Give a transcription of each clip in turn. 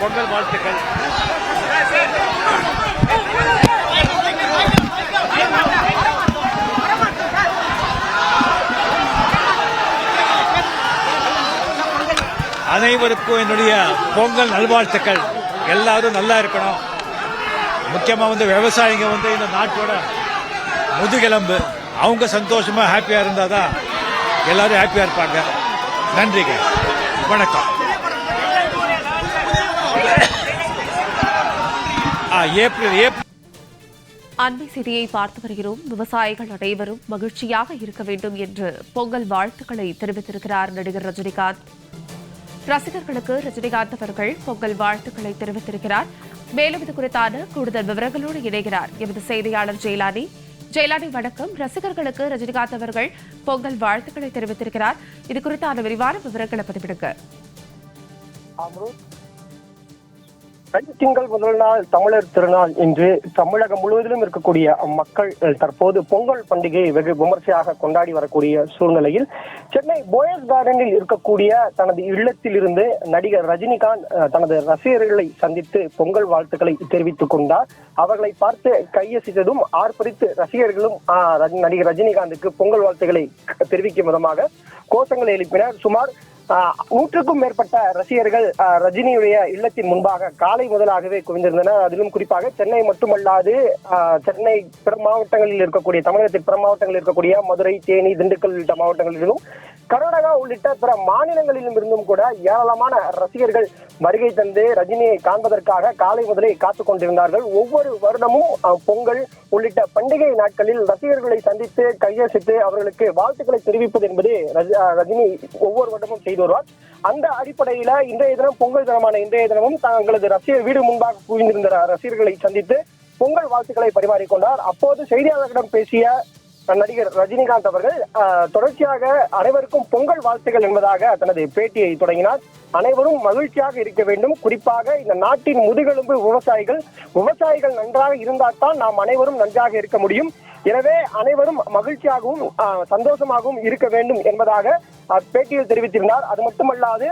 பொங்கல் வாழ்த்துக்கள். அனைவருக்கும் என்னுடைய பொங்கல் நல்வாழ்த்துக்கள். எல்லாரும் நல்லா இருக்கணும். முக்கியமாக வந்து விவசாயிங்க வந்து இந்த நாட்டோட முதுகெலும்பு. அவங்க சந்தோஷமாக ஹாப்பியாக இருந்தால் தான் எல்லாரும் ஹாப்பியாக இருப்பாங்க. நன்றிங்க. வணக்கம் ஆ, ஏப்ரல் ஏப்ரல் அண்மை செய்தியை பார்த்து வருகிறோம். விவசாயிகள் அனைவரும் மகிழ்ச்சியாக இருக்க வேண்டும் என்று பொங்கல் வாழ்த்துக்களை தெரிவித்திருக்கிறார் நடிகர் ரஜினிகாந்த். ரசிகர்களுக்கு ரஜினிகாந்த் அவர்கள் பொங்கல் வாழ்த்துக்களை தெரிவித்திருக்கிறார். மேலும் இது குறித்தான கூடுதல் விவரங்களோடு இணைகிறார் எமது செய்தியாளர் ஜெயலானி. ஜெயலானி வணக்கம். ரசிகர்களுக்கு ரஜினிகாந்த் அவர்கள் பொங்கல் வாழ்த்துக்களை தெரிவித்திருக்கிறார். இது குறித்தான விரிவான விவரங்களை பதிவிடுங்க. திங்கள் முதல் நாள் தமிழர் திருநாள் இன்று தமிழகம் முழுவதிலும் இருக்கக்கூடிய மக்கள் தற்போது பொங்கல் பண்டிகையை வெகு விமர்சையாக கொண்டாடி வரக்கூடிய சூழ்நிலையில் சென்னை போயஸ் கார்டனில் இருக்கக்கூடிய தனது இல்லத்தில் இருந்து நடிகர் ரஜினிகாந்த் தனது ரசிகர்களை சந்தித்து பொங்கல் வாழ்த்துக்களை தெரிவித்துக் கொண்டார். அவர்களை பார்த்து கையசித்ததும் ஆர்ப்பரித்து ரசிகர்களும் நடிகர் ரஜினிகாந்துக்கு பொங்கல் வாழ்த்துக்களை தெரிவிக்கும் விதமாக கோஷங்களை எழுப்பினர். சுமார் நூற்றுக்கும் மேற்பட்ட ரசிகர்கள் ரஜினியுடைய இல்லத்தின் முன்பாக காலை முதலாகவே குவிந்திருந்தனர். அதிலும் குறிப்பாக சென்னை மட்டுமல்லாது சென்னை பிற மாவட்டங்களில் இருக்கக்கூடிய தமிழகத்தின் பிற மாவட்டங்களில் இருக்கக்கூடிய மதுரை தேனி திண்டுக்கல் உள்ளிட்ட மாவட்டங்களிலும் கர்நாடகா உள்ளிட்ட பிற மாநிலங்களிலும் இருந்தும் கூட ஏராளமான ரசிகர்கள் வருகை தந்து ரஜினியை காண்பதற்காக காலை முதலே காத்துக் கொண்டிருந்தார்கள். ஒவ்வொரு வருடமும் பொங்கல் உள்ளிட்ட பண்டிகை நாட்களில் ரசிகர்களை சந்தித்து கையசித்து அவர்களுக்கு வாழ்த்துக்களை தெரிவிப்பது என்பது ரஜினி ஒவ்வொரு வருடமும் செய்து வருவார். அந்த அடிப்படையில இன்றைய தினம் பொங்கல் தினமான இன்றைய தினமும் தங்களது ரசிகர் வீடு முன்பாக குவிந்திருந்த ரசிகர்களை சந்தித்து பொங்கல் வாழ்த்துக்களை பரிமாறிக்கொண்டார். அப்போது செய்தியாளர்களிடம் பேசிய நடிகர் ரஜினிகாந்த் அவர்கள் தொடர்ச்சியாக அனைவருக்கும் பொங்கல் வாழ்த்துகள் என்பதாக தனது பேட்டியை தொடங்கினார். அனைவரும் மகிழ்ச்சியாக இருக்க வேண்டும். குறிப்பாக இந்த நாட்டின் முதுகெலும்பு விவசாயிகள் விவசாயிகள் நன்றாக இருந்தால்தான் நாம் அனைவரும் நன்றாக இருக்க முடியும். எனவே அனைவரும் மகிழ்ச்சியாகவும் சந்தோஷமாகவும் இருக்க வேண்டும் என்பதாக பேட்டியில் தெரிவித்திருந்தார். அது மட்டுமல்லாது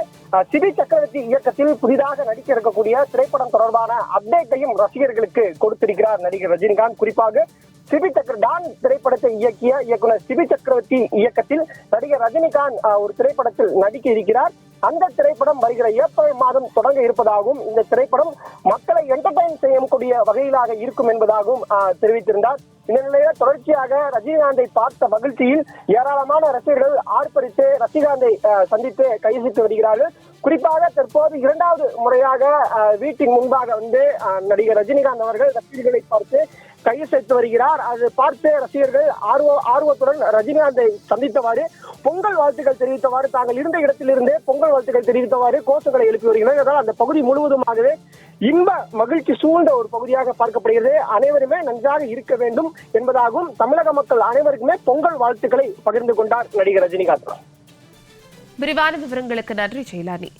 சிபி சக்கரவர்த்தி இயக்கத்தில் புதிதாக நடிக்க இருக்கக்கூடிய திரைப்படம் தொடர்பான அப்டேட்டையும் ரசிகர்களுக்கு கொடுத்திருக்கிறார் நடிகர் ரஜினிகாந்த். குறிப்பாக சிபி சக்கர டான் திரைப்படத்தை இயக்கிய இயக்குனர் சிபி சக்கரவர்த்தி இயக்கத்தில் நடிகர் ரஜினிகாந்த் ஆஹ், ஒரு திரைப்படத்தில் நடிக்க இருக்கிறார். அந்த திரைப்படம் வருகிற ஏப்ரல் மாதம் தொடங்க இருப்பதாகவும் இந்த திரைப்படம் மக்களை என்டர்டைன் செய்யக்கூடிய வகையிலாக இருக்கும் என்பதாகவும் ஆஹ், தெரிவித்திருந்தார். இந்த நிலையில தொடர்ச்சியாக ரஜினிகாந்தை பார்த்த மகிழ்ச்சியில் ஏராளமான ரசிகர்கள் ஆர்ப்பரித்து ரஜினிகாந்தை சந்தித்து கைசித்து வருகிறார்கள். குறிப்பாக தற்போது இரண்டாவது முறையாக வீட்டின் முன்பாக வந்து நடிகர் ரஜினிகாந்த் அவர்கள் ரசிகர்களை பார்த்து கையசைத்து வருகிறார். அது பார்த்து ரசிகர்கள் ஆர்வ ஆர்வத்துடன் ரஜினிகாந்தை சந்தித்தவாறு பொங்கல் வாழ்த்துக்கள் தெரிவித்தவாறு தாங்கள் இருந்த இடத்திலிருந்தே பொங்கல் வாழ்த்துக்கள் தெரிவித்தவாறு கோஷங்களை எழுப்பி வருகிறார் அதனால் அந்த பகுதி முழுவதுமாகவே இன்ப மகிழ்ச்சி சூழ்ந்த ஒரு பகுதியாக பார்க்கப்படுகிறது. அனைவருமே நன்றாக இருக்க வேண்டும் என்பதாகவும் தமிழக மக்கள் அனைவருக்குமே பொங்கல் வாழ்த்துக்களை பகிர்ந்து கொண்டார் நடிகர் ரஜினிகாந்த். விரிவான விவரங்களுக்கு நன்றி செயலாணி